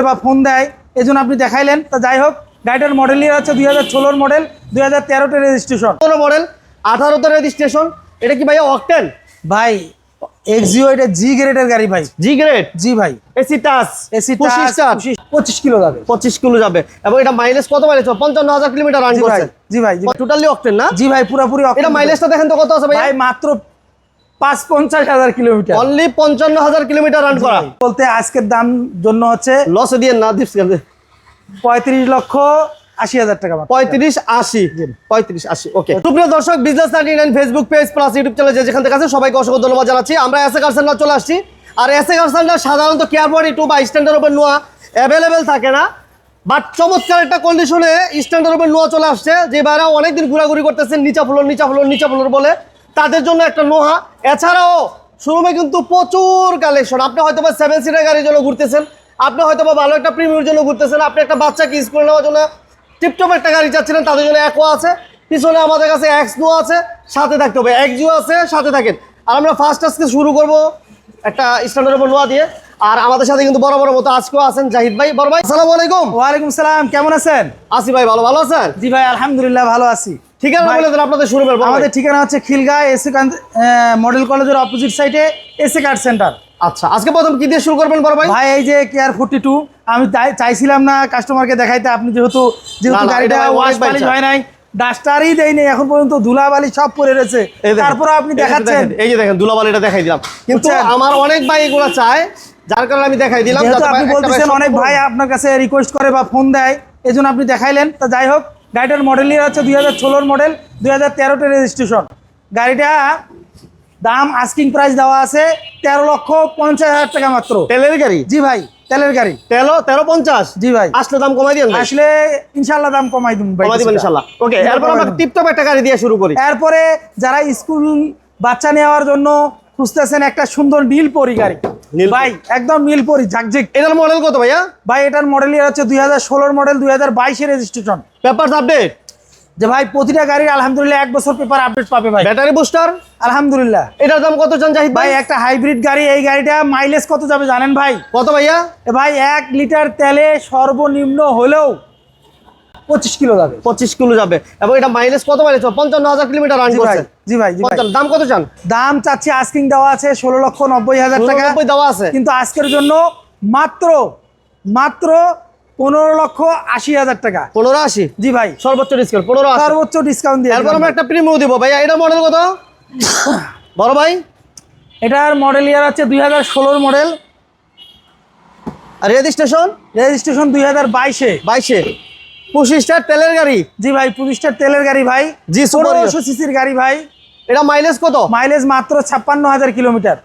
করে বা ফোন দেয় এই জন্য আপনি দেখাইলেন। তা যাই হোক গাড়িটার মডেল ইয়ার হচ্ছে দুই হাজার ষোলোর মডেল দুই হাজার তেরোতে রেজিস্ট্রেশন পনেরো মডেল আঠারোতে রেজিস্ট্রেশন এটা কি ভাইয়া অকটেন ভাই এক্সিও এটা জি গ্রেডের গাড়ি ভাই। জি গ্রেড জি ভাই। এসি টাচ এসি টাচ পঁচিশ কিলো যাবে। পঁচিশ কিলো যাবে। এবং এটা মাইলেজ কত মাইলেজ পঞ্চান্ন হাজার কিলোমিটার রান করছে। জি ভাই টোটালি অকটেন না? জি ভাই পুরোপুরি এটা মাইলেজটা দেখেন তো কত আছে ভাই ভাই মাত্র পাঁচ পঞ্চাশ হাজার কিলোমিটার। অনলি পঞ্চান্ন হাজার কিলোমিটার রান করা। বলতে আজকের দাম জন্য হচ্ছে লসে দিয়ে না দিস পঁয়ত্রিশ লক্ষ আশি হাজার টাকা পঁয়ত্রিশ আশি। পঁয়ত্রিশ আশি ওকে সুপ্রিয় দর্শক business ninety nine Facebook page plus YouTube channel যে যেখান থেকে আছে সবাইকে অসংখ্য ধন্যবাদ জানাচ্ছি। আমরা এসে চলে আসছি। আর এসে সাধারণত টু বা স্ট্যান্ডার্ড উপর নোয়া অ্যাভেলেবেল থাকে না। বাট চমৎকার একটা কন্ডিশনে স্ট্যান্ডার্ড উপর নোয়া চলে আসছে যে বাইরা অনেকদিন ঘোরাঘুরি করতেছেন নিচা ফ্লোর নিচা ফ্লোর নিচা ফ্লোর বলে। তাদের জন্য একটা নোহা এছাড়াও শোরুমে কিন্তু প্রচুর কালেকশন আপনি হয়তো বা সেভেন সিটার গাড়ির জন্য ঘুরতেছেন, আপনি হয়তো বা ভালো একটা প্রিমিয়ার জন্য ঘুরতেছেন, আপনি একটা বাচ্চাকে স্কুলে নেওয়ার জন্য টিপটপ একটা গাড়ি চাচ্ছিলেন, তাদের জন্য একও আছে। পিছনে আমাদের কাছে এক্স নো আছে, সাথে থাকতে হবে। এক্সিও আছে, সাথে থাকেন। আর আমরা ফার্স্ট আজকে শুরু করব একটা স্ট্যান্ডার্ড নোয়া দিয়ে। আর আমাদের সাথে কিন্তু বড় বড় মতো আজকেও আছেন জাহিদ ভাই বড় ভাই আসসালামু আলাইকুম। ওয়ালাইকুম সালাম কেমন আছেন? আসি ভাই ভালো ভালো আছেন? জি ভাই আলহামদুলিল্লাহ ভালো আছি। ঠিকানা বলে দেন আপনাদের শুরু করব আমাদের ঠিকানা হচ্ছে এসে মডেল কলেজের অপোজিট সাইডে এসে কার্ড সেন্টার। আচ্ছা আজকে প্রথম কি দিয়ে শুরু করবেন বড় ভাই? ভাই এই যে কেয়ার ফোর্টি টু আমি চাই- চাইছিলাম না কাস্টমারকে দেখাইতে আপনি যেহেতু যেহেতু গাড়িটা ওয়াশ পালিশ হয় নাই ডাস্টারই দেয়নি এখন পর্যন্ত ধুলাবালি সব পরে রয়েছে। তারপরে আপনি দেখাচ্ছেন। এই যে দেখেন দুলাবালিটা দেখাই দিলাম। কিন্তু আমার অনেক ভাই এগুলো চায় যার কারণে আমি দেখাই দিলাম যেহেতু আপনি বলতেছেন অনেক ভাই আপনার কাছে রিকোয়েস্ট করে বা ফোন দেয় এই আপনি দেখাইলেন। তা যাই হোক গাড়িটার মডেল ইয়ার হচ্ছে দুই হাজার ষোলোর মডেল দুই হাজার তেরোতে রেজিস্ট্রেশন গাড়িটা দাম আস্কিং প্রাইস দেওয়া আছে তেরো লক্ষ পঞ্চাশ হাজার টাকা মাত্র। তেলের গাড়ি? জি ভাই তেলের গাড়ি। তেলো তেরো পঞ্চাশ? জি ভাই। আসলে দাম কমাই দিন আসলে ইনশাল্লাহ দাম কমাই দিন ভাই কমাই দিবেন ইনশাল্লাহ ওকে এরপর আমরা টিপটপ একটা গাড়ি দিয়ে শুরু করি। এরপরে যারা স্কুল বাচ্চা নেওয়ার জন্য খুঁজতেছেন একটা সুন্দর নীল পরি গাড়ি। ভাই একদম নীলপরি ঝাকঝিক। এটার মডেল কত ভাইয়া? ভাই এটার মডেল ইয়ার হচ্ছে দুই হাজার ষোলোর মডেল দুই হাজার বাইশের রেজিস্ট্রেশন পেপার আপডেট যে ভাই প্রতিটা গাড়ির আলহামদুলিল্লাহ এক বছর পেপার আপডেট পাবে ভাই। ব্যাটারি বুস্টার আলহামদুলিল্লাহ। এটার দাম কত চান জাহিদ ভাই? একটা হাইব্রিড গাড়ি এই গাড়িটা মাইলেজ কত যাবে জানেন ভাই? কত ভাইয়া? এ ভাই এক লিটার তেলে সর্বনিম্ন হলেও পঁচিশ কিলো যাবে। পঁচিশ কিলো যাবে। এবং এটা মাইলেজ কত মাইলেজ পঞ্চান্ন হাজার কিলোমিটার রান ভাই করছে। জি ভাই জি ভাই। দাম কত চান? দাম চাচ্ছি আস্কিং দেওয়া আছে ষোলো লক্ষ নব্বই হাজার টাকা। দেওয়া আছে। কিন্তু আজকের জন্য মাত্র মাত্র পনেরো লক্ষ আশি হাজার টাকা। পনেরো আশি? জি ভাই। সর্বোচ্চ ডিসকাউন্ট পনেরো সর্বোচ্চ ডিসকাউন্ট দিয়ে দিলাম আমরা একটা প্রিমিয়াম দিব ভাইয়া এটা মডেল কত? বড় ভাই? এটার মডেল ইয়ার হচ্ছে দুই হাজার ষোলোর মডেল আর রেজিস্ট্রেশন রেজিস্ট্রেশন দুই হাজার বাইশে। বাইশে। পঁচিশটার তেলের গাড়ি। জি ভাই পঁচিশটার তেলের গাড়ি ভাই। জি, পনেরোশো সিসির গাড়ি ভাই। এটা মাইলেজ কত? মাইলেজ মাত্র ছাপ্পান্ন হাজার কিলোমিটার।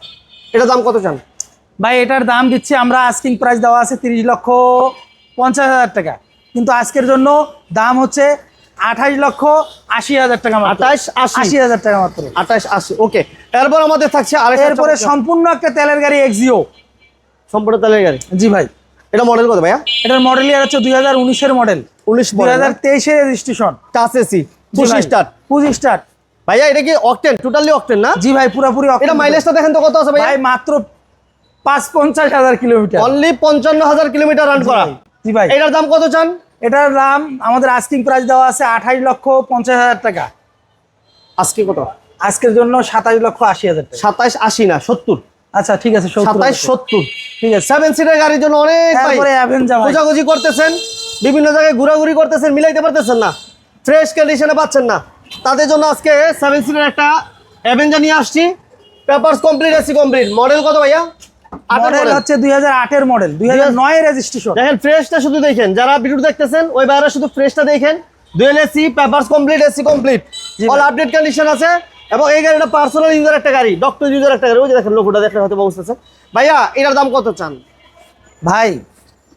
এটা দাম কত চান? ভাই এটার দাম দিচ্ছি আমরা আস্কিং প্রাইস দেওয়া আছে তিরিশ লক্ষ পঞ্চাশ হাজার টাকা। কিন্তু আজকের জন্য দাম হচ্ছে আঠাশ লক্ষ আশি হাজার টাকা আঠাশ আশি। আশি হাজার টাকা মাত্র। আঠাশ আশি ওকে এরপর আমাদের থাকছে আরেকটা এরপরে সম্পূর্ণ একটা তেলের গাড়ি এক্সিও সম্পূর্ণ তেলের গাড়ি? জি ভাই। এটা মডেল কত ভাইয়া? এটার মডেল ইয়ার হচ্ছে দুই হাজার উনিশের মডেল উনিশ দুই হাজার তেইশের রেজিস্ট্রেশন টাচ এসি পঁচিশ স্টার পঁচিশ স্টার ভাইয়া এটা কি অকটেন টোটালি অকটেন না? জি ভাই পুরোপুরি এটা মাইলেজটা দেখেন তো কত আছে ভাইয়া? ভাই মাত্র পাঁচ পঞ্চাশ হাজার কিলোমিটার অনলি পঞ্চান্ন হাজার কিলোমিটার রান করা। জি ভাই। এটার দাম কত চান? এটার দাম আমাদের আস্কিং প্রাইস দেওয়া আছে আঠাশ লক্ষ পঞ্চাশ হাজার টাকা। আজকে কত? আজকের জন্য সাতাশ লক্ষ আশি হাজার টাকা। সাতাইশ আশি না সত্তর। আচ্ছা ঠিক আছে সত্তর সাতাইশ আছে। সত্তর। ঠিক আছে। সেভেন সিটের গাড়ির জন্য অনেক তারপরে খোঁজাখুঁজি করতেছেন বিভিন্ন জায়গায় ঘোরাঘুরি করতেছেন মিলাইতে পারতেছেন না। ফ্রেশ কন্ডিশনে পাচ্ছেন না। তাদের জন্য আজকে সেভেন সিটের একটা অ্যাভেঞ্জার নিয়ে আসছি। Papers complete AC complete model কত ভাইয়া? মডেল হচ্ছে দুই হাজার আটের মডেল রেজিস্ট্রেশন দেখেন ফ্রেশটা শুধু দেখেন। যারা ভিডিও দেখতেছেন ওই বাইরে শুধু ফ্রেশটা দেখেন। AC papers complete AC complete all update condition আছে। এবং এই গাড়িটা পার্সোনাল ইউজার একটা গাড়ি ডক্টর ইউজার একটা গাড়ি। ওই যে দেখেন লোকটা দেখলে হয়তো বুঝতেছে ভাইয়া এটার দাম কত চান? ভাই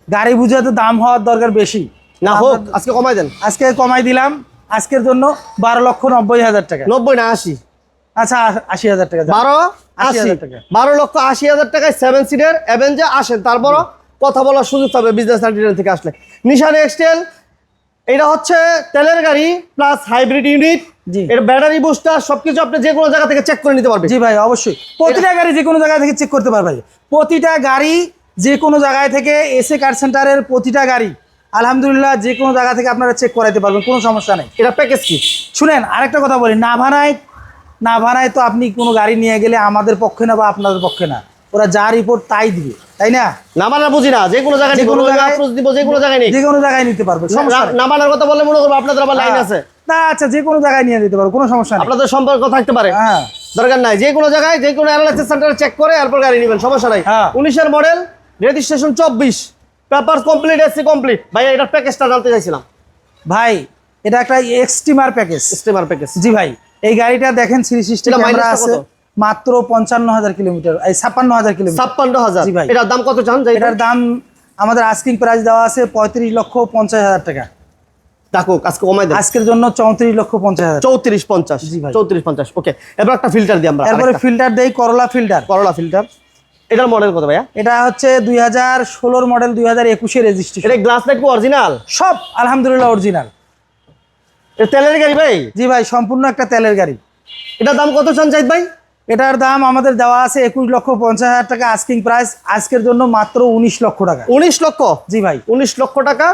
গাড়ি বুঝে তো দাম হওয়ার দরকার বেশি। না হোক আজকে কমাই দেন। আজকে কমাই দিলাম। আজকের জন্য বারো লক্ষ নব্বই হাজার টাকা। নব্বই না আশি? আচ্ছা আশি হাজার টাকা। বারো? আশি টাকা। বারো লক্ষ আশি হাজার টাকায় সেভেন সিটের অ্যাভেঞ্জে আসেন। তারপর কথা বলার সুযোগ পাবে বিজনেস সার্টিফিকেট থেকে আসলে। নিশান এক্সটেল এটা হচ্ছে তেলের গাড়ি প্লাস হাইব্রিড ইউনিট। এর ব্যাটারি বুস্টার সবকিছু আপনি যে কোনো জায়গা থেকে চেক করে নিতে পারবেন। জি ভাই অবশ্যই। প্রতিটা গাড়ি যে কোনো জায়গা থেকে চেক করতে পারবে প্রতিটা গাড়ি যে কোনো জায়গায় থেকে এসে কার সেন্টারের প্রতিটা গাড়ি আলহামদুলিল্লাহ যে কোনো জায়গা থেকে আপনারা চেক করাইতে পারবেন কোনো সমস্যা নেই। এটা প্যাকেজ কি? শুনেন আরেকটা কথা বলি না ভাড়ায় না ভাড়ায় তো আপনি কোনো গাড়ি নিয়ে গেলে আমাদের পক্ষে না বা আপনাদের পক্ষে না। ওরা যা রিপোর্ট তাই দিবে তাই না? না মানার বুঝি না যে কোনো জায়গায় যে কোনো জায়গায়- নিতে পারবে সমস্যা নেই। না মানার কথা বললে মনে করব আপনাদের আবার লাইন হ্যাঁ। আছে। না আচ্ছা যে কোনো জায়গায় নিয়ে যেতে পারবে কোনো সমস্যা নেই। আপনাদের সম্পর্ক থাকতে পারে। হ্যাঁ। দরকার নাই যে কোনো জায়গায় যে কোনো অ্যানালাইসিস সেন্টারে চেক করে এরপর গাড়ি নেবেন সমস্যা নাই। হ্যাঁ। উনিশের মডেল রেজিস্ট্রেশন চব্বিশ। পেপার কমপ্লিট এসি কমপ্লিট ভাই এটার প্যাকেজটা জানতে চাইছিলাম। ভাই এটা একটা এক্সট্রিমার প্যাকেজ স্টিমার প্যাকেজ জি ভাই এই গাড়িটা দেখেন থ্রি সিক্সটি ক্যামেরা আছে মাত্র পঞ্চান্ন হাজার কিলোমিটার এই ছাপ্পান্ন হাজার কিলোমিটার। ছাপ্পান্ন হাজার। জি ভাই। এটার দাম কত চান এটার দাম আমাদের আস্কিং প্রাইস দেওয়া আছে পঁয়ত্রিশ লক্ষ পঞ্চাশ হাজার টাকা। ডাকুক আজকে কমাই দেন। আজকের জন্য চৌত্রিশ লক্ষ পঞ্চাশ হাজার। চৌত্রিশ পঞ্চাশ জি ভাই। চৌত্রিশ পঞ্চাশ। ওকে এবার একটা ফিল্টার দিই আমরা এরপরে ফিল্টার দেই করলা ফিল্টার করোলা ফিল্টার এটার মডেল কত ভাইয়া? এটা হচ্ছে দুই হাজার ষোলোর মডেল দুই হাজার একুশে রেজিস্ট্রেশন এটা গ্লাস লাইট অরিজিনাল সব আলহামদুলিল্লাহ অরিজিনাল এটা তেলের গাড়ি ভাই? জি ভাই সম্পূর্ণ একটা তেলের গাড়ি। এটার দাম কত চান ভাই? এটার দাম আমাদের দেওয়া আছে একুশ লক্ষ পঞ্চাশ হাজার টাকা আস্কিং প্রাইস আজকের জন্য মাত্র উনিশ লক্ষ টাকা। উনিশ লক্ষ? জি ভাই। উনিশ লক্ষ টাকা।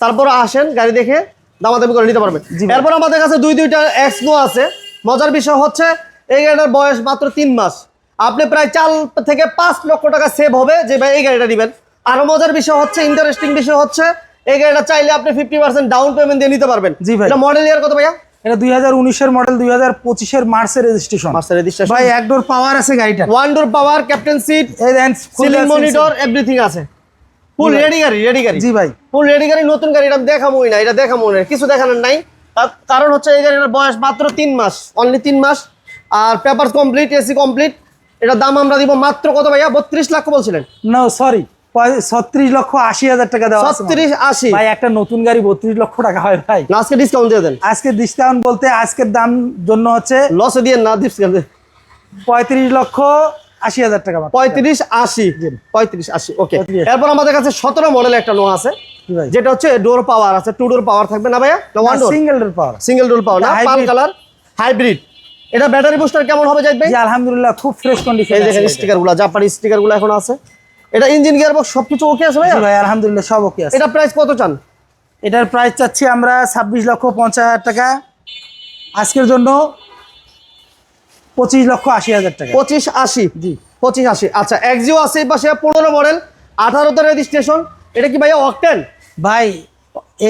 তারপর আসেন গাড়ি দেখে। দামাদামি করে নিতে পারবেন এরপর আমাদের কাছে দুই দুইটা এক্সনো আছে। মজার বিষয় হচ্ছে এই গাড়িটার বয়স মাত্র তিন মাস। আপনি প্রায় চার থেকে পাঁচ লক্ষ টাকা সেভ হবে যে ভাই এই গাড়িটা নেবেন। আরও মজার বিষয় হচ্ছে ইন্টারেস্টিং বিষয় হচ্ছে এই গাড়িটা চাইলে আপনি ফিফটি পার্সেন্ট ডাউন পেমেন্ট দিয়ে নিতে পারবেন। জি ভাই। এটা মডেল ইয়ার কত ভাইয়া? এটা দুই হাজার উনিশের মডেল দুই হাজার পঁচিশের মার্চের রেজিস্ট্রেশন রেজিস্ট্রেশন ভাই একডোর পাওয়ার আছে গাড়িটা one door power captain seat ceiling monitor everything আছে। ফুল রেডি গাড়ি রেডি গাড়ি। জি ভাই। ফুল রেডি গাড়ি নতুন গাড়ি এটা দেখামই না এটা দেখামই না কিছু দেখানোর নাই। তার কারণ হচ্ছে এই গাড়িটার বয়স মাত্র তিন মাস অনলি তিন মাস। আর পেপার কমপ্লিট এসি কমপ্লিট এটার দাম আমরা দিব মাত্র কত ভাইয়া? বত্রিশ লাখ বলছিলেন। না সরি ছত্রিশ লক্ষ আশি হাজার টাকা দেওয়া ছত্রিশ আশি। ভাই একটা নতুন গাড়ি বত্রিশ লক্ষ টাকা হয় ভাই। আজকে ডিসকাউন্ট দিয়ে দেন। আজকে ডিসকাউন্ট বলতে আজকের দাম জন্য হচ্ছে লসে দিয়ে না ডিসকাউন্ট পঁয়ত্রিশ লক্ষ আশি হাজার টাকা পঁয়ত্রিশ আশি। পঁয়ত্রিশ আশি ওকে। 35 এরপর আমাদের কাছে সতেরো মডেল একটা নোয়া আছে যেটা হচ্ছে ডোর পাওয়ার আছে টু ডোর পাওয়ার থাকবে না ভাইয়া? Single door power single door power না? পাল কালার হাইব্রিড এটা ব্যাটারি বুস্টার কেমন হবে যাই ভাই? আলহামদুলিল্লাহ খুব ফ্রেশ কন্ডিশন এই দেখেন স্টিকারগুলো জাপানি স্টিকারগুলো এখন আছে। এটা ইঞ্জিন গিয়ার বক্স সবকিছু ওকে আছে ভাই ভাই আলহামদুলিল্লাহ সব ওকে আছে। এটা প্রাইস কত চান? এটার প্রাইস চাচ্ছি আমরা ছাব্বিশ লক্ষ পঞ্চাশ হাজার টাকা। আজকের জন্য পঁচিশ লক্ষ আশি হাজার টাকা। পঁচিশ আশি? জি। পঁচিশ আশি। আচ্ছা এক্সিও আছে এই পাশে পনেরো মডেল আঠারোতে রেজিস্ট্রেশন এটা কি ভাইয়া অকটেন ভাই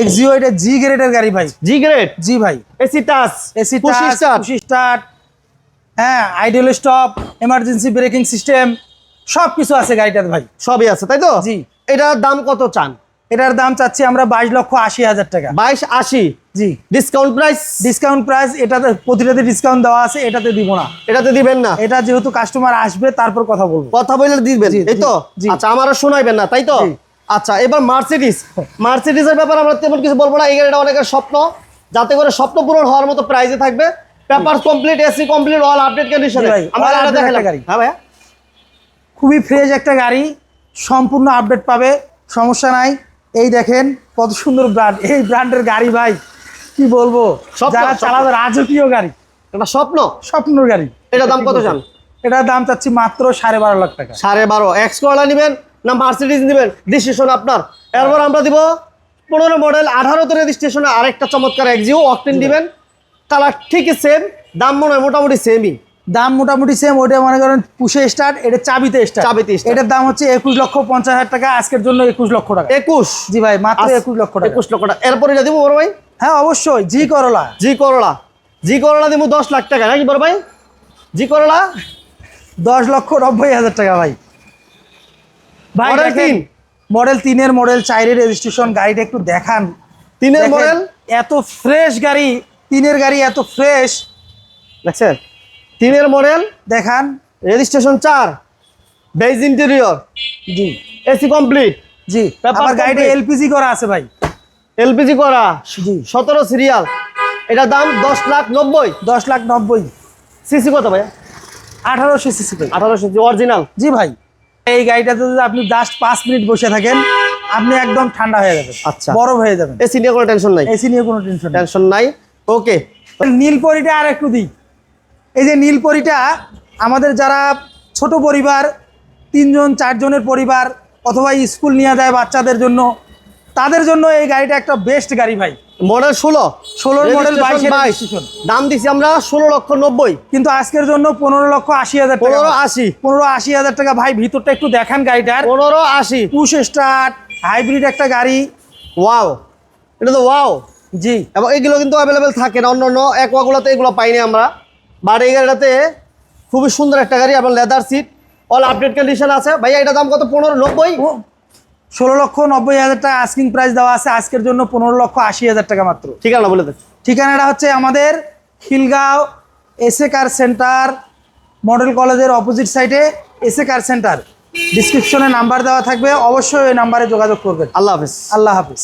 এক্সিও এটা জি গ্রেডের গাড়ি ভাই। জি গ্রেড জি ভাই। AC touch AC push start start হ্যাঁ idle stop emergency braking system সব কিছু আছে গাড়িটার ভাই। সবই আছে তাই তো? জি। এটার দাম কত চান? এটার দাম চাচ্ছি আমরা বাইশ লক্ষ আশি হাজার টাকা। বাইশ আশি? জি। ডিসকাউন্ট প্রাইস ডিসকাউন্ট প্রাইস এটাতে প্রতিটাতে ডিসকাউন্ট দেওয়া আছে এটাতে দিব না। এটাতে দিবেন না? এটা যেহেতু কাস্টমার আসবে তারপর কথা বলব। কথা বলে দিবেন এই তো। আচ্ছা আমারও শোনাইবেন না তাই তো? আচ্ছা এবার মার্সিডিস মার্সিডিসের ব্যাপারে আমরা তেমন কিছু বলব না এই গাড়িটা অনেকের স্বপ্ন। যাতে করে স্বপ্ন পূরণ হওয়ার মতো প্রাইজে থাকবে। Paper complete AC complete all update কন্ডিশনে আমরা এটা দেখালাম। গাড়ি। হ্যাঁ ভাইয়া? খুবই ফ্রেশ একটা গাড়ি সম্পূর্ণ আপডেট পাবে সমস্যা নাই। এই দেখেন কত সুন্দর ব্র্যান্ড এই ব্র্যান্ডের গাড়ি ভাই কি বলব? যারা। চালাবে রাজকীয় গাড়ি। এটা স্বপ্ন? স্বপ্নর গাড়ি। এটা দাম কত চান? এটার দাম চাচ্ছি মাত্র সাড়ে বারো লাখ টাকা। সাড়ে বারো। এক্স করলা নেবেন না মার্সিডিজ নেবেন? ডিসিশন আপনার। এরপর আমরা দিব পনেরো মডেল আঠারোতে রেজিস্ট্রেশনে আরেকটা চমৎকার এক্সিও অকটেন দিবেন। কালার ঠিকই সেম দাম মনে হয় মোটামুটি সেমই দাম মোটামুটি সেম ওইটা মনে করেন পুষে স্টার্ট এটা চাবিতে স্টার্ট চাবিতে। এটার দাম হচ্ছে একুশ লক্ষ পঞ্চাশ হাজার টাকা আজকের জন্য একুশ লক্ষ টাকা। একুশ? জি ভাই মাত্র একুশ লক্ষ টাকা। একুশ লক্ষ টাকা। এরপরে যা দিব বড় ভাই? হ্যাঁ অবশ্যই জি করলা। জি করলা। জি করলা দিব দশ লাখ টাকা নাকি বড় ভাই? জি করলা? দশ লক্ষ নব্বই হাজার টাকা ভাই। ভাই Model তিন। মডেল তিনের মডেল চাইরের রেজিস্ট্রেশন গাড়িটা একটু দেখান। তিনের মডেল এত ফ্রেশ গাড়ি তিনের গাড়ি এত ফ্রেশ দেখছেন? তিনের মডেল দেখান রেজিস্ট্রেশন চার বেজ ইন্টেরিয়র জি। এসি কমপ্লিট জি আমার গাড়িটা এলপিজি করা আছে ভাই। এলপিজি করা জি। সতেরো সিরিয়াল এটার দাম দশ লাখ নব্বই। দশ লাখ নব্বই। সিসি কত ভাইয়া? আঠারোশো সিসি ভাই আঠারোশো অরিজিনাল জি ভাই এই গাড়িটাতে যদি আপনি জাস্ট পাঁচ মিনিট বসে থাকেন আপনি একদম ঠান্ডা হয়ে যাবেন আচ্ছা। বরফ হয়ে যাবেন। এসি নিয়ে কোনো টেনশন নাই। এসি নিয়ে কোনো টেনশন টেনশন নাই। ওকে নীলপরিটা আর একটু দিই। এই যে নীলপরিটা আমাদের যারা ছোট পরিবার তিনজন চারজনের পরিবার অথবা স্কুল নিয়ে যায় বাচ্চাদের জন্য তাদের জন্য এই গাড়িটা একটা বেস্ট গাড়ি ভাই। মডেল ষোলো। 16 মডেল model, 22 বাইশ। দাম দিছি আমরা ষোলো লক্ষ নব্বই। কিন্তু আজকের জন্য পনেরো লক্ষ আশি হাজার পনেরো আশি। পনেরো আশি হাজার টাকা ভাই ভিতরটা একটু দেখান গাড়িটার। পনেরো আশি। পুশ স্টার্ট হাইব্রিড একটা গাড়ি। ওয়াও এটা তো ওয়াও জি। এবং এগুলো কিন্তু অ্যাভেলেবেল থাকে না। অন্য অন্য একওয়াগুলোতে এগুলো পাইনি আমরা। বাট এই গাড়িটাতে খুবই সুন্দর একটা গাড়ি আবার leather seat all update condition আছে। ভাইয়া এটা দাম কত? পনেরো নব্বই? ষোলো লক্ষ নব্বই হাজার টাকা আস্কিং প্রাইস দেওয়া আছে। আজকের জন্য পনেরো লক্ষ আশি হাজার টাকা মাত্র। ঠিকানা বলে দেন। ঠিকানাটা হচ্ছে আমাদের Khilgaon SA car centre model কলেজের অপোজিট সাইডে এসএ কার সেন্টার ডিসক্রিপশনে নাম্বার দেওয়া থাকবে। অবশ্যই ওই নাম্বারে যোগাযোগ করবেন। আল্লাহ হাফিজ। আল্লাহ হাফিজ।